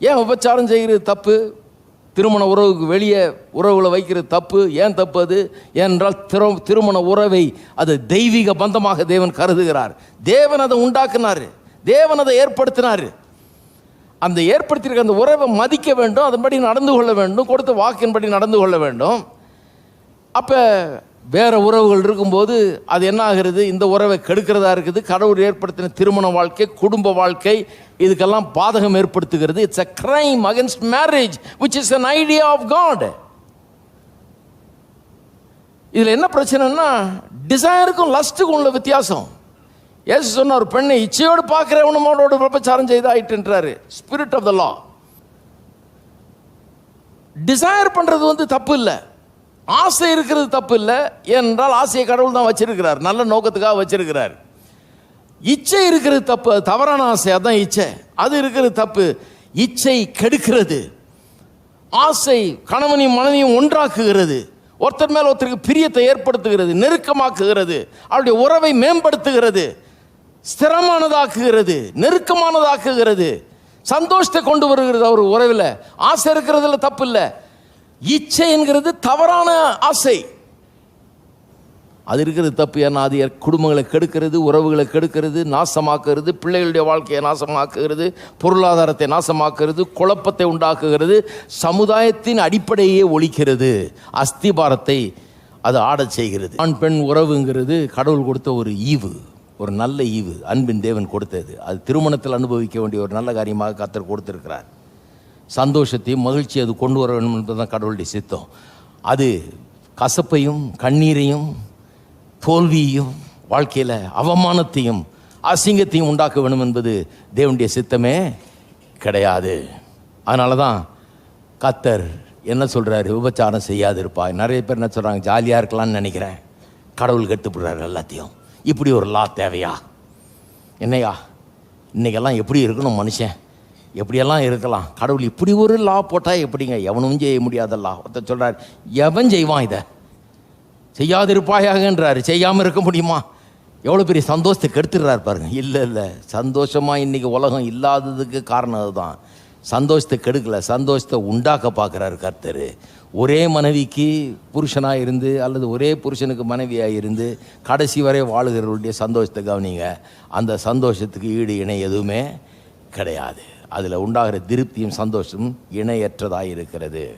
ஏன் விபச்சாரம் செய்கிறது தப்பு? திருமண உறவுக்கு வெளியே உறவுகளை வைக்கிறது தப்பு. ஏன் தப்பு அது? ஏனென்றால் திரு திருமண உறவை அது தெய்வீக பந்தமாக தேவன் கருதுகிறார். தேவன் அதை உண்டாக்குனார். தேவன் அதை ஏற்படுத்தினார். அந்த ஏற்படுத்தியிருக்க அந்த உறவை மதிக்க வேண்டும். அதன்படி நடந்து கொள்ள வேண்டும். கொடுத்த வாக்கின்படி நடந்து கொள்ள வேண்டும். அப்போ வேறு உறவுகள் இருக்கும்போது அது என்ன ஆகிறது? இந்த உறவை கெடுக்கிறதா இருக்குது? கடவுள் ஏற்படுத்தின திருமண வாழ்க்கை குடும்ப வாழ்க்கை இதுக்கெல்லாம் பாதகம் ஏற்படுத்துகிறது. It's a crime against marriage which is an idea of God இதில் என்ன பிரச்சனைன்னா டிசைருக்கும் லஸ்ட்டுக்கும் உள்ள வித்தியாசம். ஏசு ஒரு பெண்ணை இச்சையோடு பார்க்குறவனமோட பிரபச்சாரம் செய்து ஆயிட்டுன்றாரு spirit of the law desire பண்ணுறது வந்து தப்பு இல்லை. ஆசை இருக்கிறது தப்பு இல்லை. ஏனென்றால் ஆசையை கடவுள் தான் வச்சிருக்கிறார். நல்ல நோக்கத்துக்காக வச்சிருக்கிறார். இச்சை இருக்கிறது தப்பு. அது தவறான ஆசை அதான் இச்சை. அது இருக்கிறது தப்பு. இச்சை கெடுக்கிறது. ஆசை கணவனையும் மனைவியும் ஒன்றாக்குகிறது. ஒருத்தர் மேல் ஒருத்தருக்கு பிரியத்தை ஏற்படுத்துகிறது நெருக்கமாக்குகிறது. அவருடைய உறவை மேம்படுத்துகிறது. ஸ்திரமானதாக்குகிறது நெருக்கமானதாக்குகிறது. சந்தோஷத்தை கொண்டு வருகிறது அவர் உறவில். ஆசை இருக்கிறதுல தப்பு இல்லை. இச்சை என்கிறது தவறான ஆசை. அது இருக்கிறது தப்பு ஏன்னா அது குடும்பங்களை கெடுக்கிறது உறவுகளை கெடுக்கிறது நாசமாக்குறது பிள்ளைகளுடைய வாழ்க்கையை நாசமாக்குகிறது பொருளாதாரத்தை நாசமாக்குறது குழப்பத்தை உண்டாக்குகிறது சமுதாயத்தின் அடிப்படையே ஒழிக்கிறது. அஸ்திபாரத்தை அது ஆடச் செய்கிறது. ஆண் பெண் உறவுங்கிறது கடவுள் கொடுத்த ஒரு ஈவு ஒரு நல்ல ஈவு அன்பின் தேவன் கொடுத்தது. அது திருமணத்தில் அனுபவிக்க வேண்டிய ஒரு நல்ல காரியமாக கத்தர் கொடுத்திருக்கிறார். சந்தோஷத்தையும் மகிழ்ச்சியை அது கொண்டு வர வேண்டும் என்பதுதான் கடவுளுடைய சித்தம். அது கசப்பையும் கண்ணீரையும் தோல்வியையும் வாழ்க்கையில் அவமானத்தையும் அசிங்கத்தையும் உண்டாக்க வேண்டும் என்பது தேவனுடைய சித்தமே கிடையாது. அதனால தான் கத்தர் என்ன சொல்கிறாரு விபச்சாரம் செய்யாது நிறைய பேர் என்ன சொல்கிறாங்க ஜாலியாக இருக்கலாம்னு நினைக்கிறேன். கடவுள் கெட்டுப்படுறாரு எல்லாத்தையும். இப்படி ஒரு லா தேவையா? என்னையா? இன்னைக்கெல்லாம் எப்படி இருக்கணும் மனுஷன்? எப்படியெல்லாம் இருக்கலாம்? கடவுள் இப்படி ஒரு லா போட்டால் எப்படிங்க? எவனும் செய்ய முடியாதல்லா. ஒருத்தர் சொல்கிறார் எவன் செய்வான் இதை? செய்யாதிருப்பாயாகன்றார். செய்யாமல் இருக்க முடியுமா? எவ்வளோ பெரிய சந்தோஷத்தை கெடுத்துடுறாரு பாருங்க. இல்லை இல்லை. சந்தோஷமாக இன்றைக்கி உலகம் இல்லாததுக்கு காரணம் அதுதான். சந்தோஷத்தை கெடுக்கல. சந்தோஷத்தை உண்டாக்க பார்க்குறாரு கர்த்தர். ஒரே மனைவிக்கு புருஷனாக இருந்து அல்லது ஒரே புருஷனுக்கு மனைவியாக இருந்து கடைசி வரை வாழுகிறவருடைய சந்தோஷத்தை கவனிங்க. அந்த சந்தோஷத்துக்கு ஈடு இணை எதுவுமே கிடையாது. அதில் உண்டாகிற திருப்தியும் சந்தோஷமும் இணையற்றதாக இருக்கிறது